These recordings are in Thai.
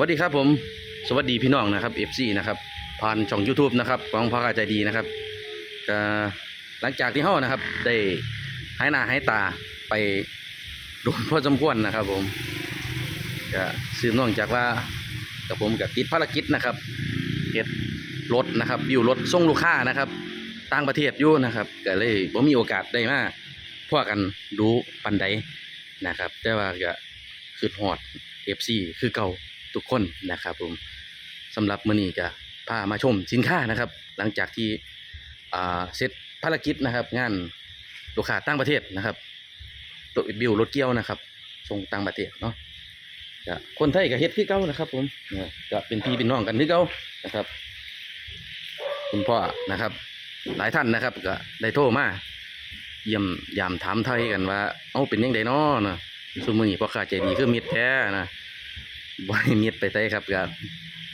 สวัสดีครับผม สวัสดีพี่น้องนะครับ FC นะครับผ่านช่อง YouTube นะครับของพ่อกาใจดีนะครับก็หลังจากที่เฮานะครับ ได้หายหน้าหายตาไปโดนพ่อสมควรนะครับ ผมก็สืบเนื่องจากว่ากับผมกับติดภารกิจนะครับเฮ็ดรถนะครับอยู่รถส่งลูกค้านะครับต่างประเทศอยู่นะครับก็เลยผมมีโอกาสได้มาพวกกันดูปันใดนะครับ แต่ว่าก็คือฮอด FC คือเก่า ทุกคนนะครับผมสำหรับมื้อนี้ก็พามาชมสินค้านะครับ หลังจากที่เสร็จภารกิจนะครับ งานลูกค้าต่างประเทศนะครับรถบิวรถเกี่ยวนะครับส่งต่างประเทศเนาะคนไทยก็เฮ็ดคือเก่านะครับ ผมก็เป็นพี่เป็นน้องกันคือเก่านะครับ คุณพ่อนะครับ หลายท่านนะครับก็ได้โทรมาเยี่ยมยามถามไทยกันว่า เอ้าเป็นยังไงเนาะนะซุมื้อนี้พ่อค้าใจดีคือมิตรแท้นะ บ่ให้มิตรไปไสครับก็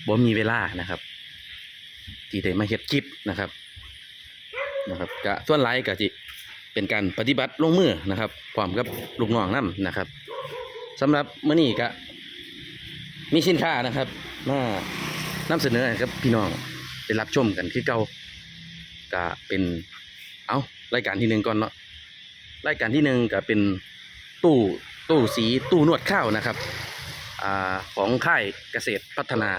บ่มีเวลานะครับ ที่ได้มาเฮ็ดคลิปนะครับนะครับก็ส่วนหลายก็สิเป็นการปฏิบัติลงมือนะครับพร้อมกับลูกน้องนํนะครับสำหรับมื้อนี้ก็มีสินค้านะครับมานำเสนอให้กับพี่น้องได้รับชมกันคือเก่าก็เป็นเอารายการที่หนึ่งก่อนเนาะรายการที่หนึ่งก็เป็นตู้ตู้สีตู้นวดข้าวนะครับ ของค่ายเกษตรพัฒนา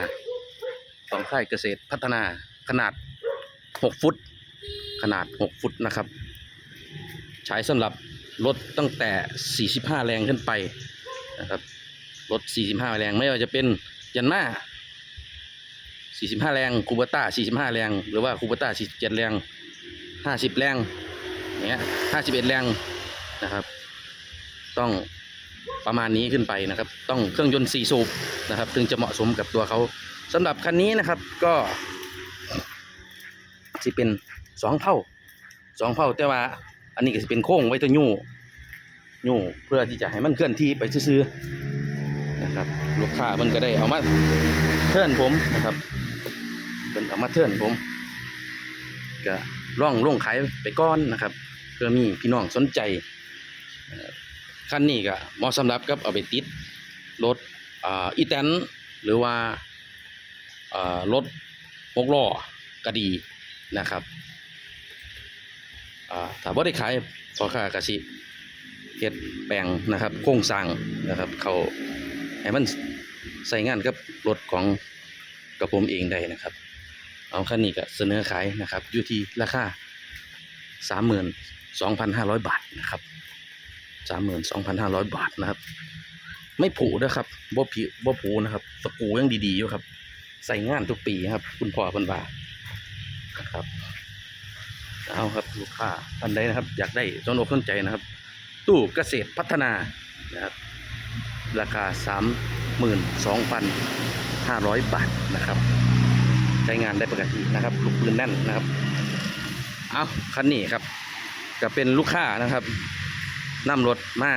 ของค่ายเกษตรพัฒนาขนาด 6 ฟุต ขนาด 6 ฟุตนะครับ ใช้สำหรับรถตั้งแต่ 45 แรงขึ้นไปนะครับรถ 45 แรงไม่ว่าจะเป็นยันมา45 แรงคูเบต้า45 แรง หรือว่าคูเบต้า47 แรง 50 แรงอย่างเงี้ย51 แรงนะครับ ต้อง ประมาณนี้ขึ้นไปนะครับ ต้องเครื่องยนต์4สูบนะครับ ถึงจะเหมาะสมกับตัวเขาสำหรับคันนี้นะครับก็สิเป็นสองเผ่าสองเผ่าแต่ว่า อันนี้ก็สิเป็นโค้งไว้ตัวยู่ยู่เพื่อที่จะให้มันเคลื่อนที่ไปซื่อนะครับ ลูกค้ามันก็ได้เอามาเทิร์นผมนะครับเป็นเอามาเทิร์นผมก็ร่องลงขายไปก้อนนะครับเพื่อมีพี่น้องสนใจ คันนี้ก็เหมาะสำหรับกับเอาไปติดรถอีแตนหรือว่ารถหกล้อก็ดีนะครับถ้าบ่ได้ขายพอค้ากสิเฮ็ดแปลงนะครับ โครงสร้างนะครับ เขาให้มันใส่งานกับรถของกับผมเองได้นะครับ เอาคันนี้ก็เสนอขายนะครับ อยู่ที่ราคาสามหมื่นสองพันห้าร้อยบาทนะครับ สามหมื่นสองพันห้าร้อยบาทนะครับ ไม่ผูนะครับบ่ผิบ่ผูนะครับตะกูยังดีๆอยู่ครับ ใส่งานทุกปีครับ คุณพ่อเพิ่นว่าครับเอาครับลูกค้าท่านใดนะครับ อยากได้สนอกสนใจนะครับ ตู้เกษตรพัฒนานะครับ ราคาสามหมื่นสองพันห้าร้อยบาทนะครับใช้งานได้ปกตินะครับ ลูกปืนแน่นนะครับ เอาคันนี้ครับ ก็เป็นลูกค้านะครับ นำรถมา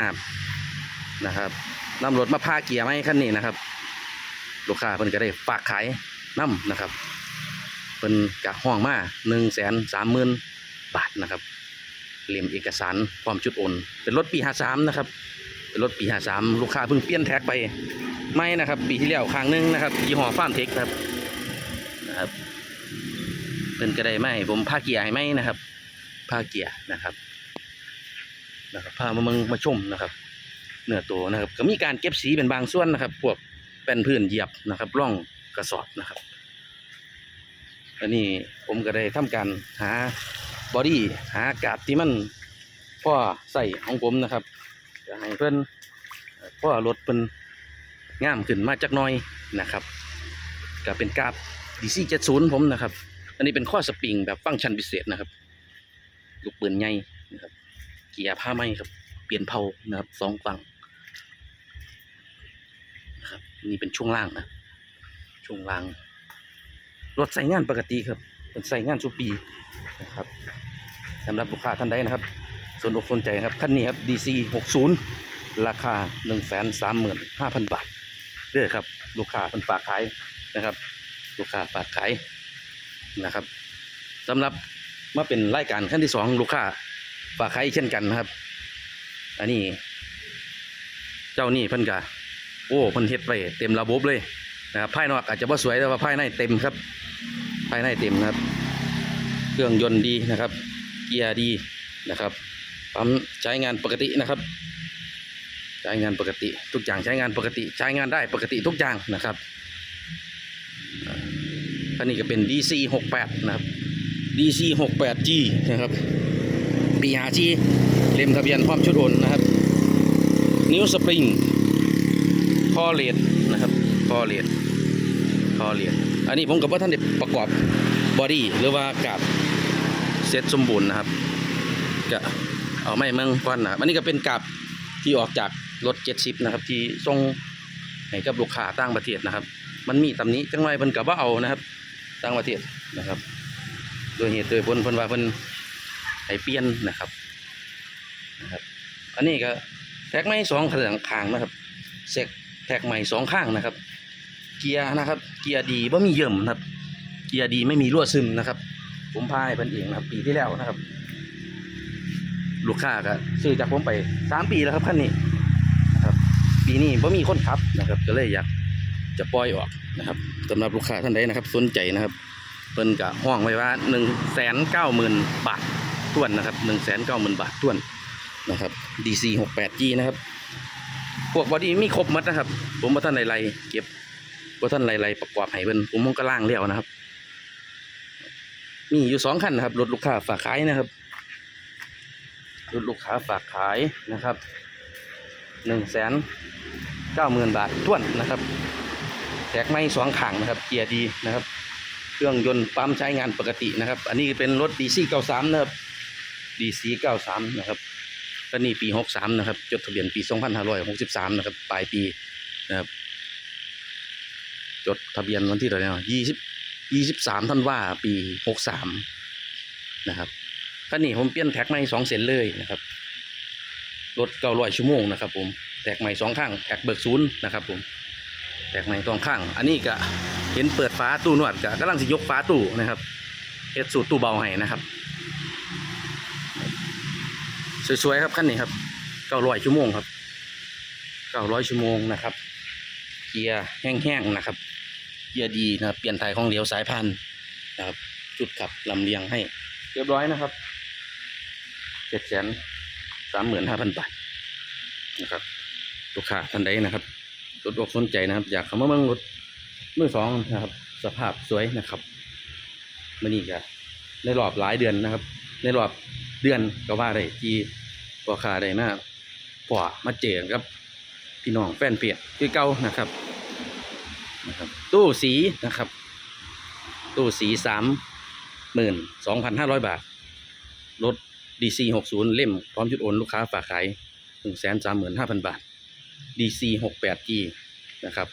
นะครับนำรถมาพาเกียร์มาให้คันนี้นะครับ ลูกค้าเพิ่นก็ได้ฝากขายน้ำนะครับเพิ่นกะห้องมาหนึ่งแสนสามหมื่นบาทนะครับเล่มเอกสารพร้อมชุดโอนเป็นรถปีห้าสามนะครับ เป็นรถปีห้าสามลูกค้าเพิ่งเปลี่ยนแท็กไปไม่นะครับ ปีที่แล้วครั้งหนึงนะครับยี่ห้อฟ้ามเทคครับนะครับเพิ่นก็ได้ไม่ผมพาเกียร์ให้ไหมนะครับพาเกียร์นะครับ นะครับพามาเมืองมาชมนะครับเนื้อตัวนะครับ ก็มีการเก็บสีเป็นบางส่วนนะครับ พวกแป้นพื้นเหยียบนะครับร่องกระสอบนะครับอันนี้ผมก็ได้ทำการหาบอดี้หากาศที่มันพ่อใส่ของผมนะครับจะให้เพื่อนพ่อรถเพิ่นง่ามขึ้นมาจักน้อยนะครับก็เป็นกราบ DC 70ผมนะครับ อันนี้เป็นข้อสปริงแบบฟังก์ชันพิเศษนะครับ ลูกปืนใหญ่นะครับ เกียร์ผ้าไหมครับ เปลี่ยนเผานะครับสองฝั่งนะครับนี่เป็นช่วงล่างนะ ช่วงล่าง รถใส่งานปกติครับเป็นใส่งานสุปีนะครับสำหรับลูกค้าท่านใดนะครับ สนอกสนใจครับคันนี้ครับ DC 60 ราคา 1 3 5 0 0 0 บาทเด้อครับ ลูกค้าเป็นฝากขายนะครับ ลูกค้าฝากขายนะครับสำหรับมาเป็นรายการขั้นที่สองลูกค้า ฝากขายอีกเช่นกันนะครับ อันนี้ เจ้านี่เพิ่นกะโอ้เพิ่นเฮ็ดไปเต็มระบบเลยนะครับภายนอกอาจจะว่าสวยแต่ว่าภายในเต็มครับ ภายในเต็มนะครับ เครื่องยนต์ดีนะครับ เกียร์ดีนะครับปั๊มใช้งานปกตินะครับ ใช้งานปกติ ทุกอย่างใช้งานปกติ ใช้งานได้ปกติทุกอย่างนะครับอันนี้ก็เป็น DC 68 นะครับ DC 68G นะครับ ปีหาจีเล่มทะเบียนพร้อมชุดโอนนะครับ นิ้วสปริงคอเลดนะครับคอเลดคอเลดอันนี้ผมกับว่าท่านได้ประกอบบอดี้หรือว่ากาบเซตสมบูรณ์นะครับก็เอาไม่เมืองก้อนนะครับอันนี้ก็เป็นกาบที่ออกจากรถเจ็ดสิบนะครับ ที่ส่งให้กับลูกค้าต่างประเทศนะครับ มันมีตำนี้จังไรเพิ่นกับว่าเอานะครับต่างประเทศนะครับ โดยเหตุโดยผลเพิ่นว่าเพิ่น ให้เปลี่ยนนะครับนะครับ อันนี้ก็แท็กไม้สองข้างข้างนะครับเซ็กแท็กใหม่สองข้างนะครับ เกียร์นะครับ เกียร์ดีว่มีเยิ่มนะครับ เกียร์ดีไม่มีรั่วซึมนะครับ ผมพายเพิ่นเองนะครับ ปีที่แล้วนะครับ ลูกค้าก็ซื้อจากผมไปสามปีแล้วครับคันนี้นะครับ ปีนี้ว่มีคนขับนะครับ ก็เลยอยากจะปล่อยออกนะครับสำหรับลูกค้าท่านใดนะครับ สนใจนะครับเพิ่นกะห้องไว้ว่า1นึ่งแสนเก้าหมื่นบาท ท้วนนะครับ1นึ่งแสนเก้าหมื่นบาทท้วนนะครับ DC 6 8 G นะครับ พวกบอดี้มีครบหมดนะครับ ผมว่าท่านไล่ๆเก็บว่าท่านไล่ๆประกอบให้เพิ่นผมมองก็ล่างแล้วนะครับ มีอยู่สองคันนะครับรถลูกค้าฝากขายนะครับรถลูกค้าฝากขายนะครับหนึ่งแสนเก้าหมื่นบาทท้วนนะครับแตกไม่สองขังนะครับเกียร์ดีนะครับ เครื่องยนต์ปั๊มใช้งานปกตินะครับ อันนี้เป็นรถ DC 93นะครับ DC 93นะครับก็นี่ปี 63 นะครับ จดทะเบียนปี 2563 นะครับ ปลายปีนะครับ จดทะเบียนวันที่เท่าไหร่เนาะ20 23ธันวาปี 63 นะครับก็นี่ผมเปลี่ยนแท็กใหม่สองเส้นเลยนะครับ รถ900ชั่วโมงนะครับ ผม แท็กใหม่สองข้าง แท็กเบิกศูนย์นะครับ ผมแตกในตองข้าง อันนี้ก็เห็นเปิดฟ้าตู้นวดก็กำลังสิยกฟ้าตู้นะครับเฮ็ดสูตรตู้เบาให้นะครับ สวยๆครับคันนี้ครับเก้าร้อยชั่วโมงครับเก้าร้อยชั่วโมงนะครับ เกียร์แห้งๆนะครับ เกียร์ดีนะเปลี่ยนถ่ายของเหลวสายพันธุ์นะครับ จุดขับลำเลียงให้ เรียบร้อยนะครับเจ็ดแสนสามหมื่นห้าพันบาทนะครับลูกค้าท่านใดนะครับสนอกสนใจนะครับ อยากเข้ามาเมืองรถมือสองนะครับ สภาพสวยนะครับมันนี่ก็ในรอบหลายเดือนนะครับ ในรอบ เดือนก็ว่าได้ที่พ่อค้าได้มาพ่อมาเจอกับ พี่น้องแฟนเพจคือเก่านะครับนะครับ ตู้สีนะครับ ตู้สีสามหมื่นสองพันห้าร้อยบาทรถดีซีหกศูนย์เล่มพร้อมจุดโอนลูกค้าฝากขายหนึ่งแสนสามหมื่นห้าพันบาท DC 68G นะครับ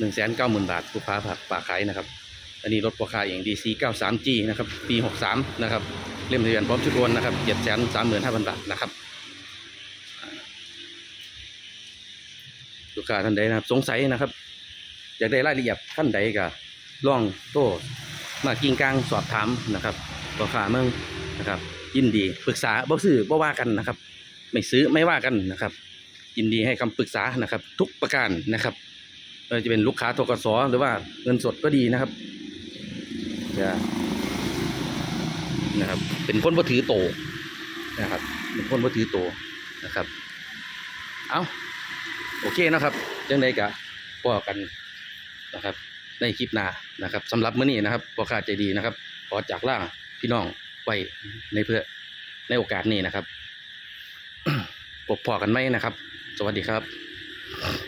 190,000บาทลูกค้าฝากฝากขายนะครับ อันนี้รถราคาเอง DC 93G นะครับ ปี 63 นะครับ เล่มทะเบียนพร้อมชุดโอนนะครับ735,000 บาทนะครับ ลูกค้าท่านใดนะครับ สงสัยนะครับ อยากได้รายละเอียดท่านใดก็ลองโทรมากิ่งกลางสอบถามนะครับราคาเมืองนะครับ ยินดีปรึกษาบ่ซื้อบ่ว่ากันนะครับ ไม่ซื้อไม่ว่ากันนะครับ ยินดีให้คำปรึกษานะครับ ทุกประการนะครับเออจะเป็นลูกค้าทกสหรือว่าเงินสดก็ดีนะครับ จะนะครับ เป็นคนบ่ถือโตนะครับ เป็นคนบ่ถือโตนะครับ เอาโอเคนะครับจังใดกะพอกันนะครับ ในคลิปหน้านะครับสำหรับมื้อนี้นะครับพ่อค้าใจดีนะครับ ขอจากล่าพี่น้องไว้ในเพื่อในโอกาสนี้นะครับพบพอกันไหมนะครับ สวัสดีครับ